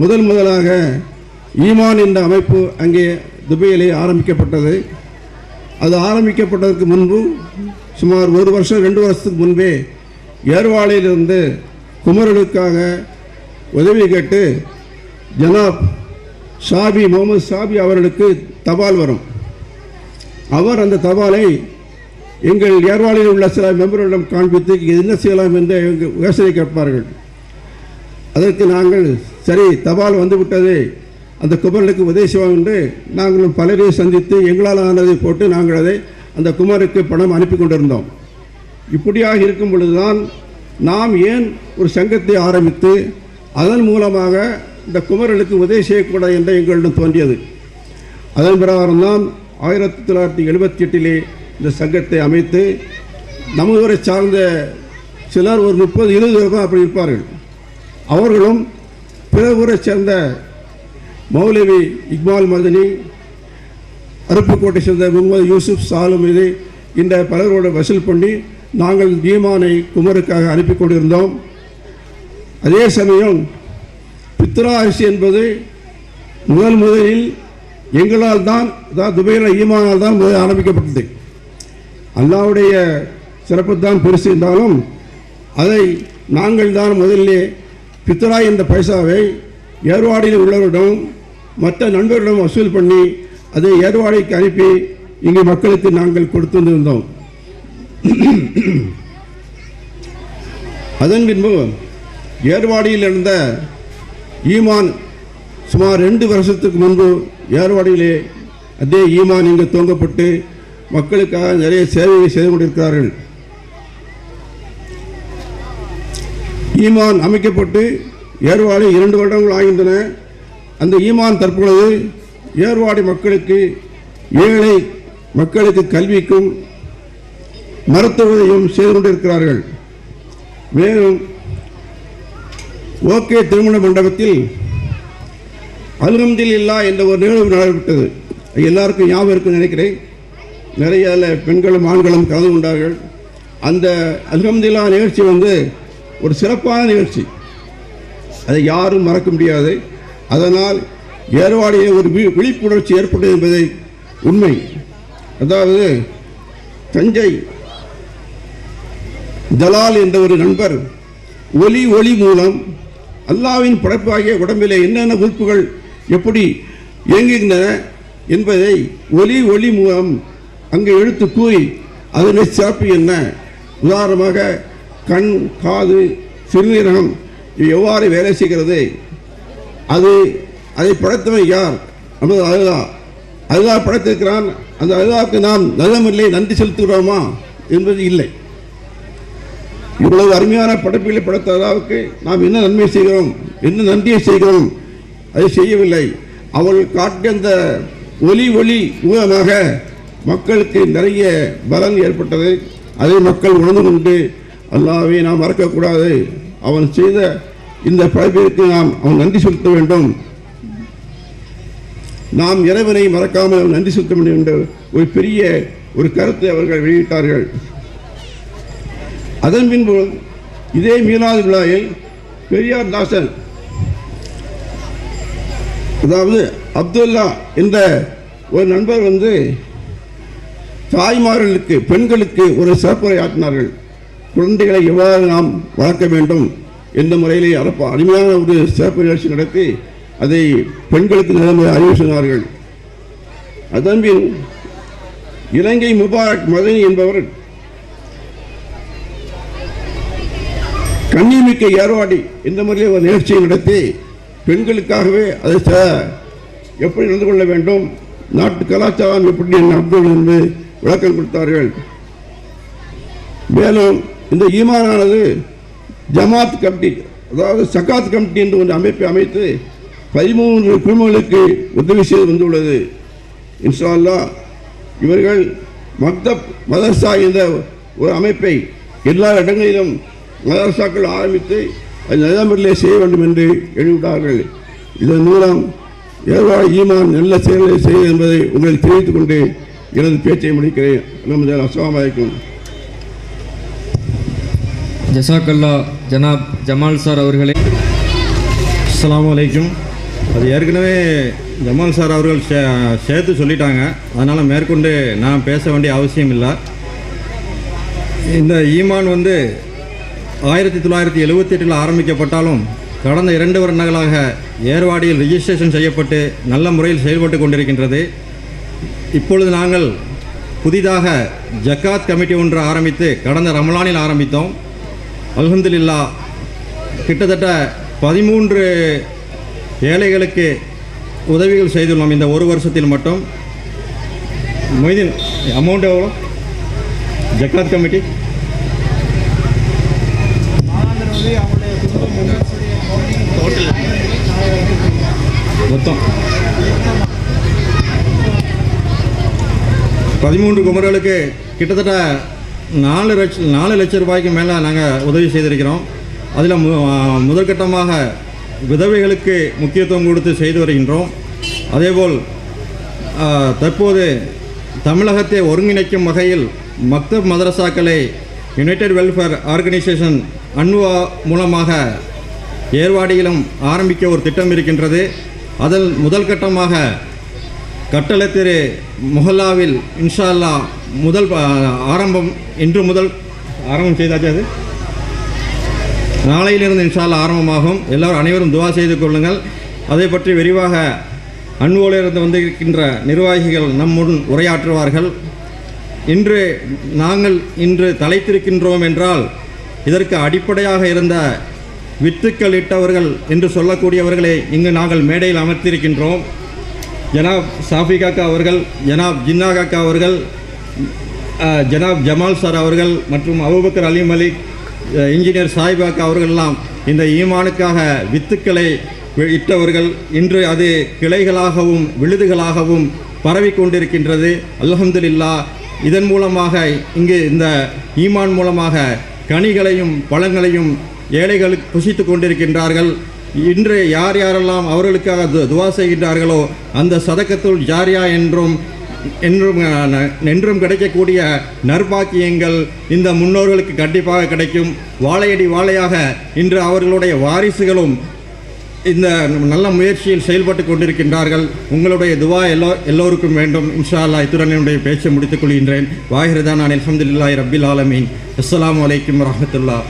முதல் முதலாக ஈமான் என்ற அமைப்பு அங்கே துபையிலே ஆரம்பிக்கப்பட்டது. அது ஆரம்பிக்கப்பட்டதற்கு முன்பு சுமார் ஒரு வருஷம் ரெண்டு வருஷத்துக்கு முன்பே ஏர்வாளையிலிருந்து குமரனுக்காக உதவி கேட்டு ஜனாப் ஷாபி முகமது ஷாபி அவர்களுக்கு தபால் வரும். அவர் அந்த தபாலை எங்கள் ஏர்வாளையில் உள்ள சில மெம்பர்களிடம் காண்பித்து என்ன செய்யலாம் என்று எங்கள் யோசனை கேட்பார்கள். அதற்கு நாங்கள் சரி தபால் வந்துவிட்டது. அந்த குமரனுக்கு உதவி செய்வோம் என்று நாங்களும் பலரையும் சந்தித்து எங்களால் ஆனதை போட்டு நாங்கள் அதை அந்த குமருக்கு பணம் அனுப்பி கொண்டிருந்தோம். இப்படியாக இருக்கும் பொழுதுதான் நாம் ஏன் ஒரு சங்கத்தை ஆரம்பித்து அதன் மூலமாக இந்த குமரனுக்கு உதவி செய்யக்கூடாது என்று எங்களிடம் தோன்றியது. அதன் பிரகாரம் தான் ஆயிரத்தி தொள்ளாயிரத்தி எழுபத்தி எட்டிலே இந்த சங்கத்தை அமைத்து நமதுவரை சார்ந்த சிலர் ஒரு முப்பது இருபது பேர் தான் அப்படி இருப்பார்கள். அவர்களும் பிற ஊரை சேர்ந்த மௌலவி இக்பால் மதனி அருப்புக்கோட்டை சேர்ந்த முகமது யூசுப் சாலும் இது இந்த பலரோடு வசூல் பண்ணி நாங்கள் ஈமானை குமருக்காக அனுப்பி கொண்டிருந்தோம். அதே சமயம் பித்ரா அரிசி என்பது முதல் முதலில் எங்களால் தான் அதாவது துபையில் ஈமானால் தான் முதல் ஆரம்பிக்கப்பட்டது. அல்லாவுடைய சிறப்பு தான் பெருசு இருந்தாலும் அதை நாங்கள் தான் முதலிலே பித்ரா என்ற பைசாவை ஏர்வாடியில் உள்ளவரிடம் மற்ற நண்பர்களிடம் வசூல் பண்ணி அதை ஏர்வாடிக்கு அனுப்பி இங்கே மக்களுக்கு நாங்கள் கொடுத்து வந்திருந்தோம் அதன் பின்பு ஏர்வாடியில் இருந்த ஈமான் சுமார் ரெண்டு வருஷத்துக்கு முன்பு ஏர்வாடியிலே அதே ஈமான் இங்கு துவங்கப்பட்டு மக்களுக்காக நிறைய சேவையை செய்து கொண்டிருக்கிறார்கள். ஈமான் அமைக்கப்பட்டு ஏர்வாடி இரண்டு வருடங்கள் ஆகின்றன. அந்த ஈமான் தற்பொழுது ஏர்வாடி மக்களுக்கு ஏழை மக்களுக்கு கல்விக்கும் மருத்துவதையும் செய்து கொண்டிருக்கிறார்கள். மேலும் ஓகே திருமண மண்டபத்தில் அல்ஹம்துலில்லா என்ற ஒரு நிகழ்வு நடைபெற்றது. எல்லாருக்கும் ஞாபகம் இருக்குன்னு நினைக்கிறேன். நிறைய பெண்களும் ஆண்களும் கலந்து கொண்டார்கள். அந்த அல்ஹம்துலில்லா நிகழ்ச்சி வந்து ஒரு சிறப்பான நிகழ்ச்சி. அதை யாரும் மறக்க முடியாது. அதனால் ஏர்வாடியை ஒரு வி- விழிப்புணர்ச்சி ஏற்பட்டது என்பதை உண்மை. அதாவது தஞ்சை ஜலால் என்ற ஒரு நண்பர் ஒலி ஒளி மூலம் அல்லாவின் படைப்பாகிய உடம்பிலே என்னென்ன உறுப்புகள் எப்படி இயங்குகின்றன என்பதை ஒலி ஒளி மூலம் அங்கே எழுத்து கூறி அதனுடைய சிறப்பு என்ன? உதாரணமாக கண் காது சிறுநீரகம் எவ்வாறு வேலை செய்கிறது? அது அதை படைத்தவன் யார்? நமது அழுதா அழுதா படைத்திருக்கிறான். அந்த அழுதாவுக்கு நாம் நல்லமில்லை நன்றி செலுத்துகிறோமா? என்பது இல்லை. இவ்வளவு அருமையான படைப்புகளை படைத்த அழுதாவுக்கு நாம் என்ன நன்மை செய்கிறோம்? என்ன நன்றியை செய்கிறோம்? அதை செய்யவில்லை. அவள் காட்டிய அந்த ஒலி ஒளி மூலமாக மக்களுக்கு நிறைய பலன் ஏற்பட்டது. அதை மக்கள் உணர்ந்து கொண்டு அல்லாவை நாம் மறக்கக்கூடாது. அவன் செய்த இந்த படைப்பிற்கு நாம் அவன் நன்றி செலுத்த வேண்டும். நாம் இறைவனை மறக்காமல் நன்றி செலுத்த வேண்டும் என்ற ஒரு பெரிய ஒரு கருத்தை அவர்கள் வெளியிட்டார்கள். அதன் பின்பு இதே மீனாது விழாவில் பெரியார் தாசன் அதாவது அப்துல்லா என்ற ஒரு நண்பர் வந்து தாய்மார்களுக்கு பெண்களுக்கு ஒரு சிறப்புரை ஆற்றினார்கள் குழந்தைகளை எவ்வாறு நாம் வளர்க்க வேண்டும் என்ற முறையிலே அரப்ப அருமையான ஒரு சிறப்பு நிகழ்ச்சி நடத்தி அதை பெண்களுக்கு நிலைமை அறிவு சொன்னார்கள். அதன்பின் இலங்கை முபாரக் மதனி என்பவர் கண்ணிமிக்க ஏர்வாடி இந்த முறையில் ஒரு நிகழ்ச்சியை நடத்தி பெண்களுக்காகவே அதை ச- எப்படி நடந்து கொள்ள வேண்டும் நாட்டு கலாச்சாரம் எப்படி நடந்து என்று விளக்கம் கொடுத்தார்கள். மேலும் இந்த ஈமானானது ஜமாத் கமிட்டி அதாவது சக்காத் கமிட்டி என்று ஒரு அமைப்பை அமைத்து பதிமூன்று குழுமங்களுக்கு உதவி செய்து வந்துள்ளது. இன்ஷா அல்லாஹ் இவர்கள் மக்தப் மதர்சா என்ற ஒரு அமைப்பை எல்லா இடங்களிலும் மதரசாக்கள் ஆரம்பித்து அது முறையில் செய்ய வேண்டும் என்று எழுதிவிட்டார்கள். இதன் மூலம் ஏர்வாழ் ஈமான் நல்ல செயல்களை செய்ய என்பதை உங்களுக்கு தெரிவித்துக் கொண்டு எனது பேச்சை முடிக்கிறேன். அஸ்லாம் வலைக்கம் ஜசாக்கல்லா ஜனாப் ஜமால் சார் அவர்களே. அஸ்ஸலாமு அலைக்கும். அது ஏற்கனவே ஜமால் சார் அவர்கள் சே சேர்த்து சொல்லிட்டாங்க. அதனால் மேற்கொண்டு நான் பேச வேண்டிய அவசியம் இல்லை. இந்த ஈமான் வந்து ஆயிரத்தி தொள்ளாயிரத்தி எழுபத்தி எட்டில் ஆரம்பிக்கப்பட்டாலும் கடந்த இரண்டு வருடங்களாக ஏர்வாடியில் ரிஜிஸ்ட்ரேஷன் செய்யப்பட்டு நல்ல முறையில் செயல்பட்டு கொண்டிருக்கின்றது. இப்பொழுது நாங்கள் புதிதாக ஜக்காத் கமிட்டி ஒன்று ஆரம்பித்து கடந்த ரமலானில் ஆரம்பித்தோம். அலமதுல்லா கிட்டத்தட்ட பதிமூன்று ஏழைகளுக்கு உதவிகள் செய்துள்ளோம் இந்த ஒரு வருஷத்தில் மட்டும். மொய்தீன் அமௌண்ட் எவ்வளோ? ஜக்காத் கமிட்டி. மொத்தம். பதிமூன்று குமரர்களுக்கு கிட்டத்தட்ட நாலு லட்சம் நாலு லட்சம் ரூபாய்க்கு மேலே நாங்கள் உதவி செய்திருக்கிறோம். அதில் மு முதற்கட்டமாக விதவைகளுக்கு முக்கியத்துவம் கொடுத்து செய்து வருகின்றோம். அதேபோல் தற்போது தமிழகத்தை ஒருங்கிணைக்கும் வகையில் மக்தப் மதரசாக்களை யுனைடெட் வெல்ஃபேர் ஆர்கனைசேஷன் அன்வா மூலமாக ஏர்வாடியிலும் ஆரம்பிக்க ஒரு திட்டம் இருக்கின்றது. அதில் முதல் கட்டமாக கட்டளை தெரு மொஹல்லாவில் இன்ஷா அல்லாஹ் முதல் ஆரம்பம் இன்று முதல் ஆரம்பம் செய்தாச்சு அது. நாளையிலிருந்து இன்ஷால்லா ஆரம்பமாகும். எல்லோரும் அனைவரும் துவா செய்து கொள்ளுங்கள். அதை பற்றி விரிவாக அன்போலிருந்து வந்திருக்கின்ற நிர்வாகிகள் நம் முன் உரையாற்றுவார்கள். இன்று நாங்கள் இன்று தலைத்திருக்கின்றோம் என்றால் இதற்கு அடிப்படையாக இருந்த வித்துக்கள் இட்டவர்கள் என்று சொல்லக்கூடியவர்களை இங்கு நாங்கள் மேடையில் அமர்த்தியிருக்கின்றோம். ஜனாப் சாஃபி காக்கா அவர்கள் ஜனாப் ஜின்னா காக்கா அவர்கள் ஜனாப் ஜமால் சார் அவர்கள் மற்றும் அபுபக்கர் அலி மலிக் இன்ஜினியர் சாய்பாக்கா அவர்களெல்லாம் இந்த ஈமானுக்காக வித்துக்களை இட்டவர்கள். இன்று அது கிளைகளாகவும் விழுதுகளாகவும் பரவி கொண்டிருக்கின்றது. அல்ஹம்துலில்லா இதன் மூலமாக இங்கு இந்த ஈமான் மூலமாக கனிகளையும் பழங்களையும் ஏழைகளுக்கு புசித்து கொண்டிருக்கின்றார்கள். இன்று யார் யாரெல்லாம் அவர்களுக்காக து- துவா செய்கின்றார்களோ அந்த சதக்கத்துள் ஜாரியா என்றும் என்றும் என்றும் கிடைக்கக்கூடிய நற்பாக்கியங்கள் இந்த முன்னோர்களுக்கு கண்டிப்பாக கிடைக்கும். வாழையடி வாழையாக இன்று அவர்களுடைய வாரிசுகளும் இந்த நல்ல முயற்சியில் செயல்பட்டு கொண்டிருக்கின்றார்கள். உங்களுடைய துவா எல்லோ எல்லோருக்கும் வேண்டும். இன்ஷா அல்லாஹ் இத்துடன் என்னுடைய பேச்சை முடித்துக் கொள்கின்றேன். வாஹிரதான் நான் அலமதுல்லாய் ரபில் ஆலமீன். அஸ்லாம் அலைக்கும் வரமத்துல்லா